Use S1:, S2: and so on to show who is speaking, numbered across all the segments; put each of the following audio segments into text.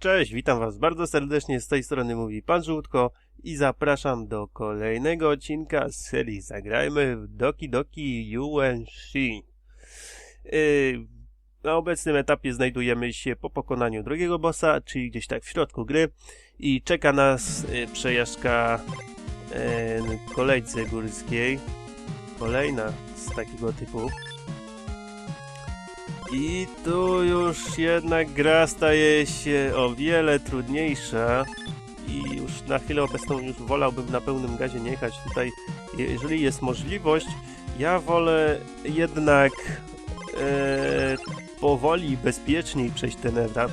S1: Cześć, witam was bardzo serdecznie, z tej strony mówi Pan Żółtko i zapraszam do kolejnego odcinka z serii Zagrajmy w Doki Doki Yuanxi. Yy, na obecnym etapie znajdujemy się po pokonaniu drugiego bossa, czyli gdzieś tak w środku gry i czeka nas yy, przejażdżka yy, kolejce górskiej, kolejna z takiego typu. I tu już jednak gra staje się o wiele trudniejsza i już na chwilę obecną już wolałbym na pełnym gazie nie jechać tutaj. Jeżeli jest możliwość, ja wolę jednak e, powoli, bezpieczniej przejść ten etap.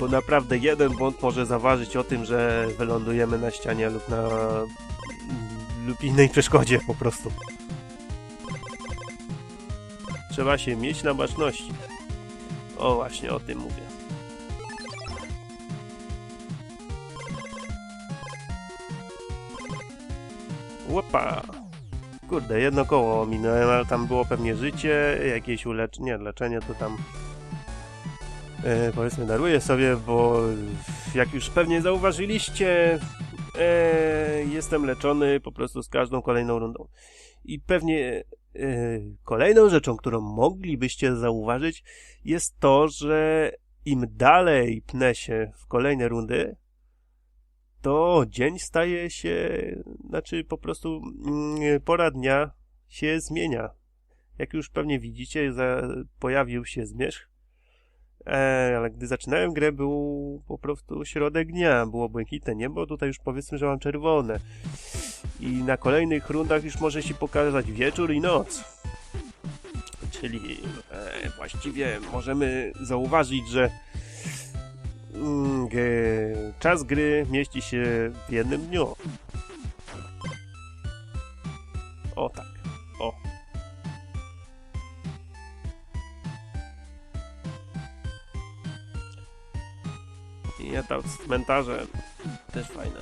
S1: Bo naprawdę jeden błąd może zaważyć o tym, że wylądujemy na ścianie lub na lub innej przeszkodzie po prostu. Trzeba się mieć na baczności. O, właśnie o tym mówię. Łopa! Kurde, jedno koło ominąłem, ale tam było pewnie życie, jakieś uleczenie, leczenie to tam e, powiedzmy daruję sobie, bo jak już pewnie zauważyliście, e, jestem leczony po prostu z każdą kolejną rundą. I pewnie kolejną rzeczą, którą moglibyście zauważyć, jest to, że im dalej pnę się w kolejne rundy, to dzień staje się, znaczy po prostu mm, pora dnia się zmienia. Jak już pewnie widzicie, pojawił się zmierzch, e, ale gdy zaczynałem grę, był po prostu środek dnia, było błękitne niebo, tutaj już powiedzmy, że mam czerwone i na kolejnych rundach już może się pokazać wieczór i noc. Czyli e, właściwie możemy zauważyć, że mm, czas gry mieści się w jednym dniu. O tak, o. Ja tam cmentarze też fajna,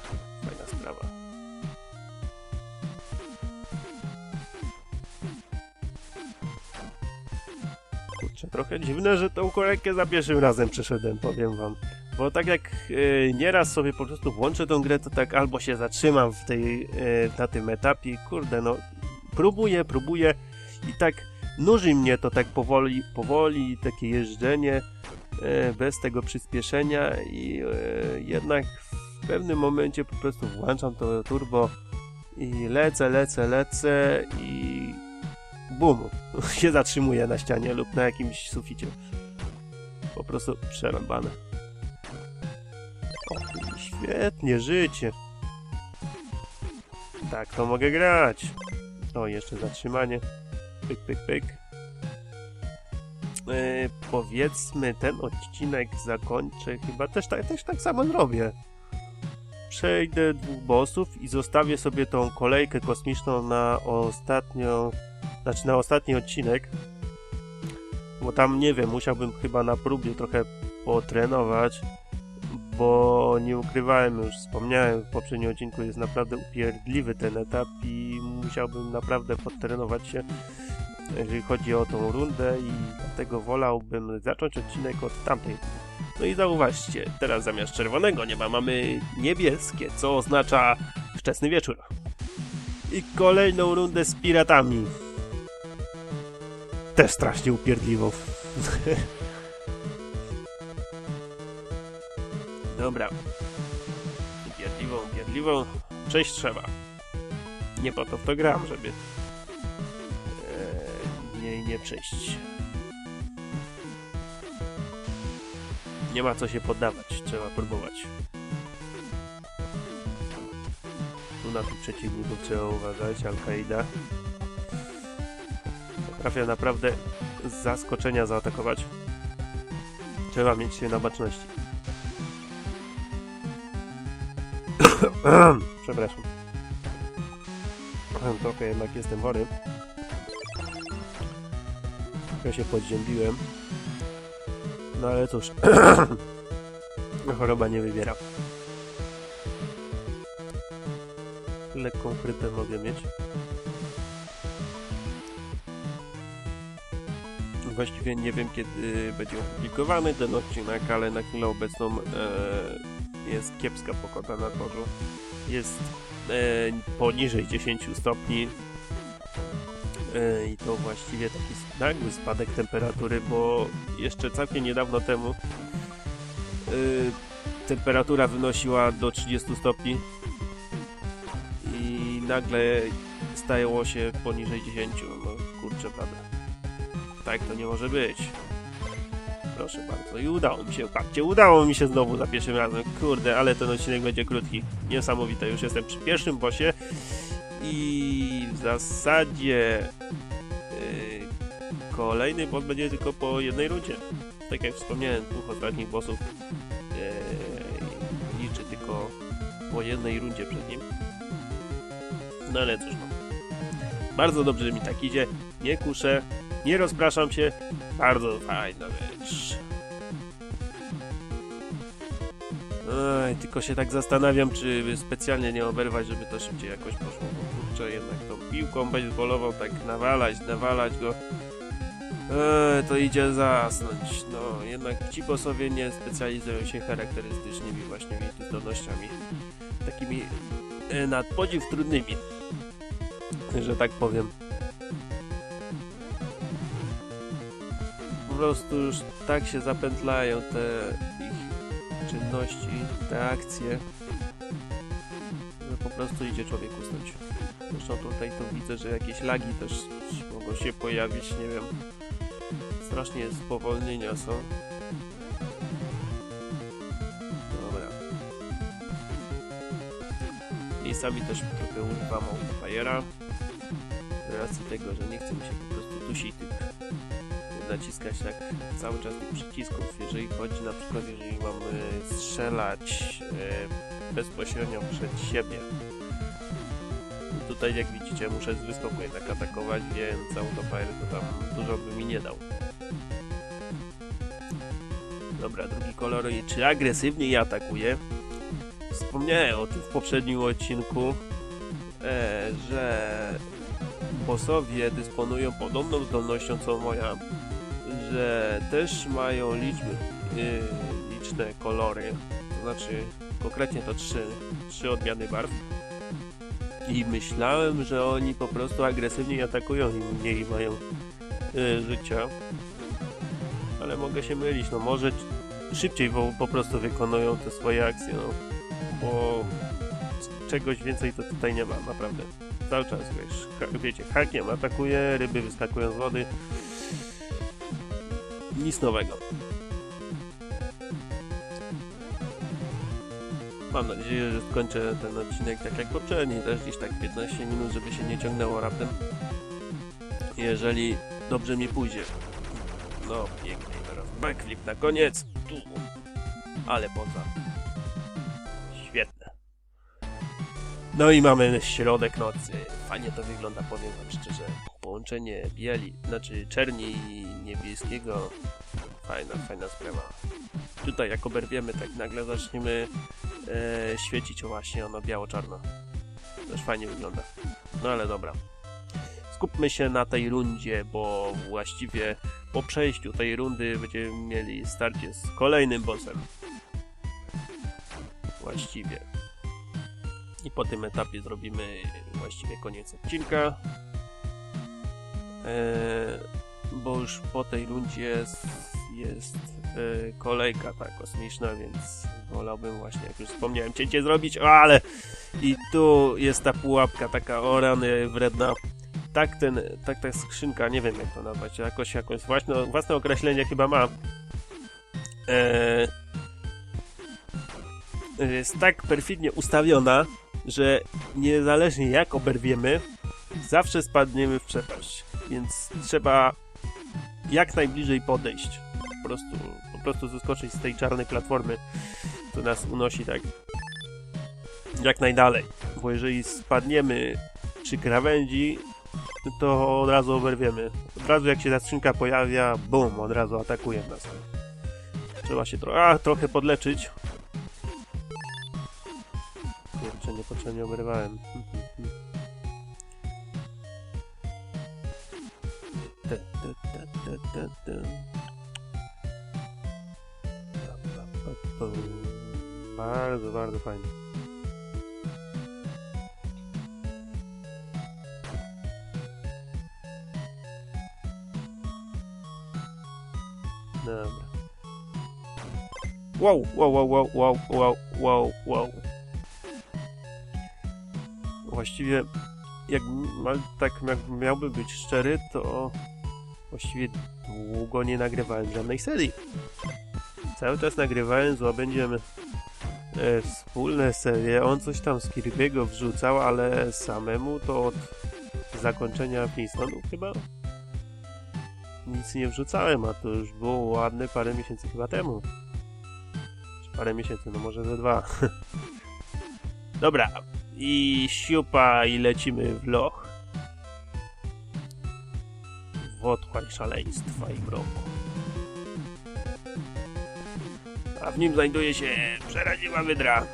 S1: Trochę dziwne, że tą kolejkę za pierwszym razem przeszedłem, powiem wam. Bo tak jak e, nieraz sobie po prostu włączę tą grę, to tak albo się zatrzymam w tej, e, na tym etapie, kurde no, próbuję, próbuję i tak nuży mnie to tak powoli, powoli, takie jeżdżenie e, bez tego przyspieszenia i e, jednak w pewnym momencie po prostu włączam to turbo i lecę, lecę, lecę i bum, się zatrzymuje na ścianie lub na jakimś suficie. Po prostu przerąbane. O, świetnie, życie. Tak, to mogę grać. O, jeszcze zatrzymanie. Pyk, pyk, pyk. Yy, powiedzmy, ten odcinek zakończę. Chyba też tak, też tak samo zrobię. Przejdę dwóch bossów i zostawię sobie tą kolejkę kosmiczną na ostatnią znaczy na ostatni odcinek, bo tam nie wiem, musiałbym chyba na próbie trochę potrenować, bo nie ukrywałem, już wspomniałem w poprzednim odcinku, jest naprawdę upierdliwy ten etap i musiałbym naprawdę podtrenować się, jeżeli chodzi o tą rundę i dlatego wolałbym zacząć odcinek od tamtej. No i zauważcie, teraz zamiast czerwonego nieba mamy niebieskie, co oznacza wczesny wieczór. I kolejną rundę z piratami też strasznie upierdliwą. Dobra. Upierdliwą, upierdliwą. Przejść trzeba. Nie po to w to gram, żeby eee, nie, nie przejść. Nie ma co się poddawać, trzeba próbować. Tu na tych przeciwników trzeba uważać, Al-Qaida. Potrafię naprawdę z zaskoczenia zaatakować. Trzeba mieć się na baczności. Przepraszam. Trochę jednak jestem chory. Trochę się podziębiłem. No ale cóż. Choroba nie wybiera. Lekką chrypę mogę mieć. Właściwie nie wiem kiedy będzie opublikowany ten odcinek, ale na chwilę obecną e, jest kiepska pogoda na dworzu. Jest e, poniżej 10 stopni e, i to właściwie taki nagły spadek temperatury, bo jeszcze całkiem niedawno temu e, temperatura wynosiła do 30 stopni i nagle stało się poniżej 10. No kurczę, prawda. Tak to nie może być. Proszę bardzo. I udało mi się, patrzcie, udało mi się znowu za pierwszym razem. Kurde, ale ten odcinek będzie krótki. Niesamowite. Już jestem przy pierwszym bosie i w zasadzie yy, kolejny boss będzie tylko po jednej rundzie. Tak jak wspomniałem, dwóch ostatnich bossów yy, liczy tylko po jednej rundzie przed nim. No ale cóż no. Bardzo dobrze mi tak idzie. Nie kuszę, nie rozpraszam się. Bardzo fajna rzecz. Ej, tylko się tak zastanawiam, czy specjalnie nie oberwać, żeby to szybciej jakoś poszło. Bo kurczę, jednak tą piłką baseballową tak nawalać, nawalać go. Ej, to idzie zasnąć. No, jednak ci bossowie nie specjalizują się charakterystycznymi właśnie zdolnościami. Takimi e, nad podziw trudnymi że tak powiem. Prostu już tak się zapętlają te ich czynności, te akcje, że po prostu idzie człowiek usnąć. Zresztą tutaj to widzę, że jakieś lagi też mogą się pojawić, nie wiem. Strasznie spowolnienia są. Dobra. Miejscami też trochę używam multiplayera z racji tego, że nie chce mi się po prostu dusić tych naciskać tak cały czas tych przycisków, jeżeli chodzi na przykład, jeżeli mamy strzelać e, bezpośrednio przed siebie. Tutaj jak widzicie muszę z wyskoku jednak atakować, więc autofire to tam dużo by mi nie dał. Dobra, drugi kolor. I Czy agresywnie atakuje? Wspomniałem o tym w poprzednim odcinku, e, że bossowie dysponują podobną zdolnością co moja, że też mają liczby, yy, liczne kolory, to znaczy konkretnie to trzy, trzy odmiany barw. I myślałem, że oni po prostu agresywniej atakują i mniej mają yy, życia. Ale mogę się mylić, no może szybciej po, prostu wykonują te swoje akcje, no. Bo czegoś więcej to tutaj nie ma, naprawdę cały czas, wiesz, wiecie, hakiem atakuje, ryby wyskakują z wody. Nic nowego. Mam nadzieję, że skończę ten odcinek tak jak poprzedni, też gdzieś tak 15 minut, żeby się nie ciągnęło raptem. Jeżeli dobrze mi pójdzie. No, pięknie, teraz backflip na koniec. Tu. Ale poza. Świetne. No i mamy środek nocy. Fajnie to wygląda, powiem wam szczerze. Połączenie bieli, znaczy czerni i niebieskiego. Fajna, fajna sprawa. Tutaj jak oberwiemy, tak nagle zaczniemy e, świecić właśnie ono biało-czarno. Też fajnie wygląda. No ale dobra. Skupmy się na tej rundzie, bo właściwie po przejściu tej rundy będziemy mieli starcie z kolejnym bossem. Właściwie. I po tym etapie zrobimy właściwie koniec odcinka. Eee, bo już po tej rundzie jest, jest e, kolejka ta kosmiczna, więc wolałbym właśnie, jak już wspomniałem, cięcie zrobić, o, ale i tu jest ta pułapka taka o rany wredna. Tak ten, tak ta skrzynka, nie wiem jak to nazwać, jakoś jakąś własne, własne określenie chyba ma. Eee, jest tak perfidnie ustawiona, że niezależnie jak oberwiemy, zawsze spadniemy w przepaść. Więc trzeba jak najbliżej podejść. Po prostu, po prostu zeskoczyć z tej czarnej platformy, co nas unosi tak jak najdalej. Bo jeżeli spadniemy przy krawędzi, to od razu oberwiemy. Od razu jak się ta skrzynka pojawia, bum, od razu atakuje nas. Trzeba się tro a, trochę podleczyć. Kurczę, niepotrzebnie oberwałem. Bardzo, bardzo fajnie. Dobra. Wow, wow, wow, wow, wow, wow, wow, wow. Właściwie, jak tak jak miałby być szczery, to właściwie długo nie nagrywałem żadnej serii. Cały czas nagrywałem z łabędziem e, wspólne serie. On coś tam z Kirby'ego wrzucał, ale samemu to od zakończenia Flintstone'ów chyba nic nie wrzucałem, a to już było ładne parę miesięcy chyba temu. Czy parę miesięcy, no może ze dwa. Dobra, i siupa i lecimy w loch. Otchłań szaleństwa i mroku. A w nim znajduje się przeraźliwa wydra,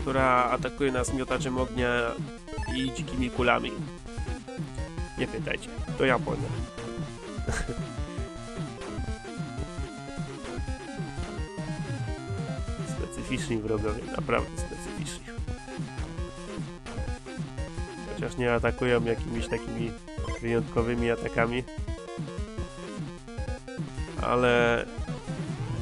S1: która atakuje nas miotaczem ognia i dzikimi kulami. Nie pytajcie, to ja powiem. Specyficzni wrogowie, naprawdę specyficzni. Chociaż nie atakują jakimiś takimi wyjątkowymi atakami. Ale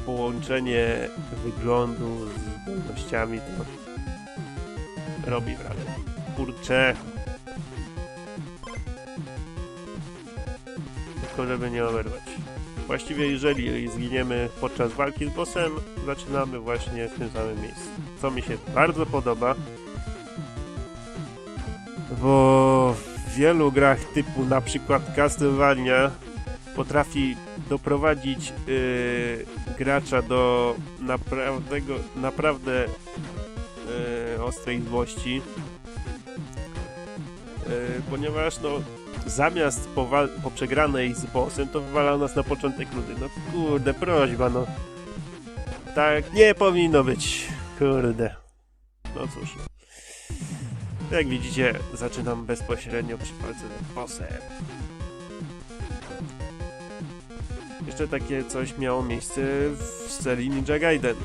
S1: połączenie wyglądu z zdolnościami to robi wrażenie. Kurczę. Tylko żeby nie oberwać. Właściwie jeżeli zginiemy podczas walki z bossem, zaczynamy właśnie w tym samym miejscu. Co mi się bardzo podoba, bo w wielu grach typu na przykład Castlevania potrafi doprowadzić yy, gracza do naprawdę, naprawdę yy, ostrej złości, yy, ponieważ no zamiast po, po przegranej z bossem, to wywala nas na początek rudy. No kurde, prośba, no. Tak nie powinno być. Kurde. No cóż. Jak widzicie, zaczynam bezpośrednio przy walce z bossem. Jeszcze takie coś miało miejsce w serii Ninja Gaiden.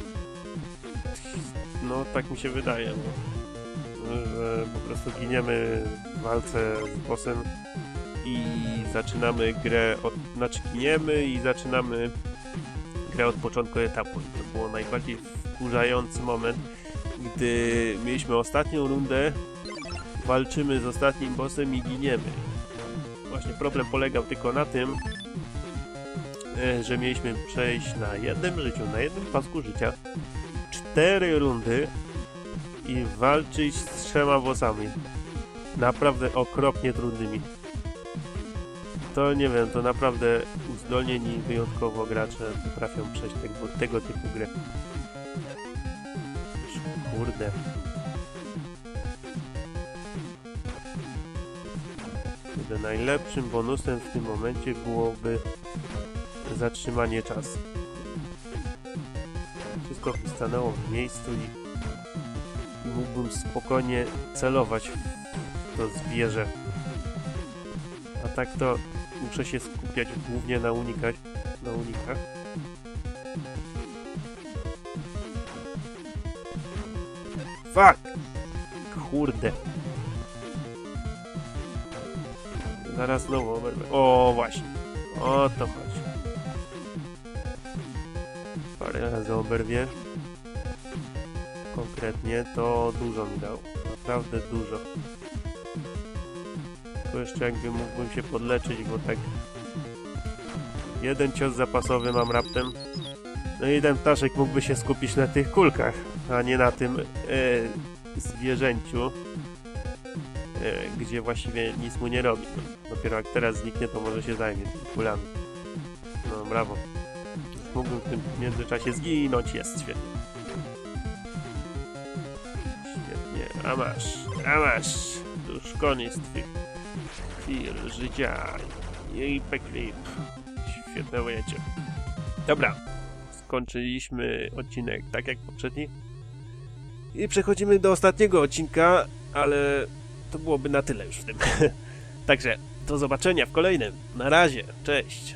S1: No, tak mi się wydaje, no. że po prostu giniemy w walce z bossem i zaczynamy grę od... znaczy giniemy i zaczynamy grę od początku etapu. I to było najbardziej wkurzający moment, gdy mieliśmy ostatnią rundę, walczymy z ostatnim bossem i giniemy. Właśnie problem polegał tylko na tym, e, że mieliśmy przejść na jednym życiu, na jednym pasku życia, cztery rundy i walczyć z trzema bossami. Naprawdę okropnie trudnymi. To nie wiem, to naprawdę uzdolnieni wyjątkowo gracze potrafią przejść tego, tego typu grę. Kurde. Kurde, najlepszym bonusem w tym momencie byłoby zatrzymanie czasu. Wszystko by stanęło w miejscu i mógłbym spokojnie celować w to zwierzę. A tak to muszę się skupiać głównie na unikać, na unikach. Fuck! Kurde. Zaraz znowu oberwę. O, właśnie. O to chodzi. Parę razy oberwie. Konkretnie to dużo mi dał. Naprawdę dużo. Tylko jeszcze jakby mógłbym się podleczyć, bo tak... Jeden cios zapasowy mam raptem. No i ten ptaszek mógłby się skupić na tych kulkach, a nie na tym e, zwierzęciu, e, gdzie właściwie nic mu nie robi. Dopiero jak teraz zniknie, to może się zajmie tymi kulami. No brawo. Mógłbym w tym międzyczasie zginąć, jest świetnie. Świetnie, a masz, a masz. To już koniec twych chwil życia. Jej peklip. Świetne ujęcie. Dobra, skończyliśmy odcinek tak jak poprzedni. I przechodzimy do ostatniego odcinka, ale to byłoby na tyle już w tym. Także Do zobaczenia w kolejnym. Na razie. Cześć.